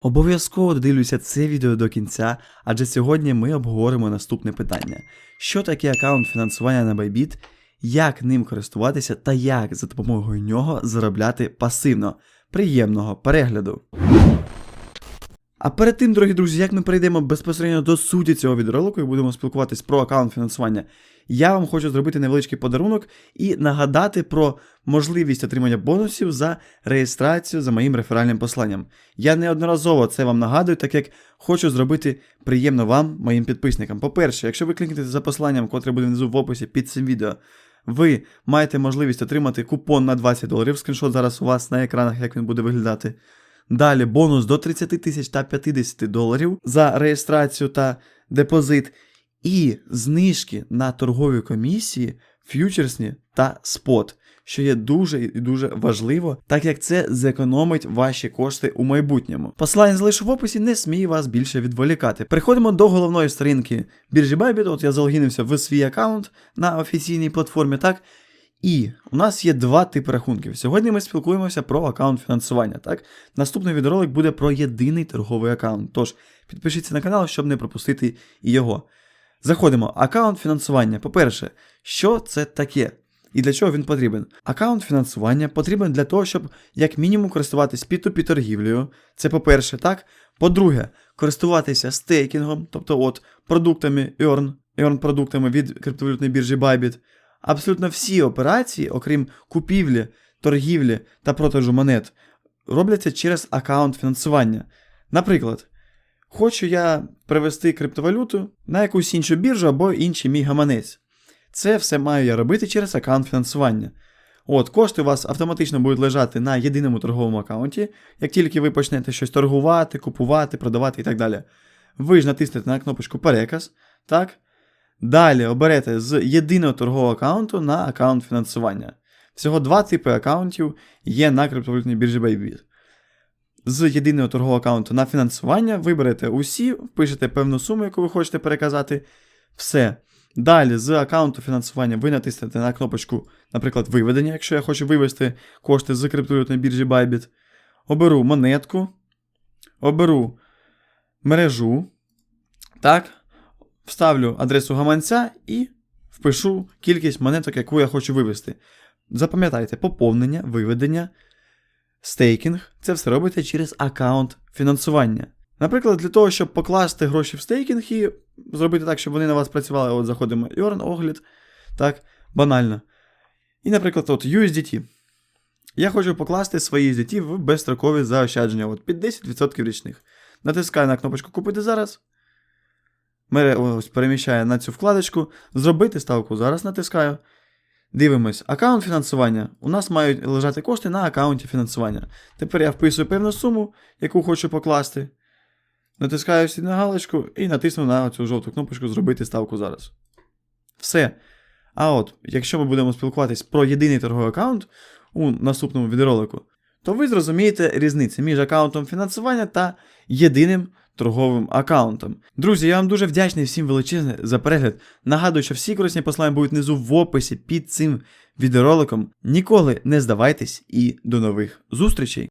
Обов'язково додивлюся це відео до кінця, адже сьогодні ми обговоримо наступне питання: що таке аккаунт фінансування на Bybit, як ним користуватися та як за допомогою нього заробляти пасивно. Приємного перегляду. А перед тим, дорогі друзі, як ми перейдемо безпосередньо до суті цього відеоролику і будемо спілкуватись про аккаунт фінансування, я вам хочу зробити невеличкий подарунок і нагадати про можливість отримання бонусів за реєстрацію за моїм реферальним посланням. Я неодноразово це вам нагадую, так як хочу зробити приємно вам, моїм підписникам. По-перше, якщо ви клікнете за посиланням, котре буде внизу в описі під цим відео, ви маєте можливість отримати купон на 20 доларів. Скріншот зараз у вас на екранах, як він буде виглядати. Далі бонус до 30 тисяч та 50 доларів за реєстрацію та депозит. І знижки на торгові комісії, ф'ючерсні та спот, що є дуже і дуже важливо, так як це зекономить ваші кошти у майбутньому. Посилання залишу в описі, не смію вас більше відволікати. Переходимо до головної сторінки біржі Bybit. От я залогінився в свій аккаунт на офіційній платформі, так? І у нас є два типи рахунків. Сьогодні ми спілкуємося про аккаунт фінансування. Так, наступний відеоролик буде про єдиний торговий аккаунт. Тож підпишіться на канал, щоб не пропустити його. Заходимо. Аккаунт фінансування. По-перше, що це таке? І для чого він потрібен? Аккаунт фінансування потрібен для того, щоб як мінімум користуватись P2P торгівлею. Це по-перше, так. По-друге, користуватися стейкінгом, тобто от продуктами Earn, Earn продуктами від криптовалютної біржі Bybit. Абсолютно всі операції, окрім купівлі, торгівлі та продажу монет, робляться через аккаунт фінансування. Наприклад, хочу я привести криптовалюту на якусь іншу біржу або інший мій гаманець. Це все маю я робити через аккаунт фінансування. От, кошти у вас автоматично будуть лежати на єдиному торговому аккаунті, як тільки ви почнете щось торгувати, купувати, продавати і так далі. Ви ж натиснете на кнопочку Переказ, так? Далі оберете з єдиного торгового аккаунту на аккаунт фінансування. Всього два типи аккаунтів є на криптовалютній біржі Bybit. З єдиного торгового аккаунту на фінансування виберете усі, впишете певну суму, яку ви хочете переказати. Все. Далі з аккаунту фінансування ви натиснете на кнопочку, наприклад, виведення, якщо я хочу вивести кошти з криптовалютної біржі Bybit. Оберу монетку, оберу мережу. Так, вставлю адресу гаманця і впишу кількість монеток, яку я хочу вивести. Запам'ятайте, поповнення, виведення, стейкінг це все робите через аккаунт фінансування. Наприклад, для того, щоб покласти гроші в стейкінг і зробити так, щоб вони на вас працювали, от заходимо Earn, огляд, так, банально. І, наприклад, от USDT. Я хочу покласти свої USDT в безстрокові заощадження от під 10% річних. Натискаю на кнопочку Купити зараз. Мере ось переміщає на цю вкладочку. Зробити ставку зараз натискаю. Дивимось, аккаунт фінансування. У нас мають лежати кошти на аккаунті фінансування. Тепер я вписую певну суму, яку хочу покласти. Натискаю всі на галочку і натисну на цю жовту кнопочку Зробити ставку зараз. Все. А от, якщо ми будемо спілкуватись про єдиний торговий аккаунт у наступному відеоролику, то ви зрозумієте різницю між аккаунтом фінансування та єдиним торговим аккаунтом. Друзі, я вам дуже вдячний всім величезне за перегляд. Нагадую, що всі корисні послання будуть внизу в описі під цим відеороликом. Ніколи не здавайтесь і до нових зустрічей!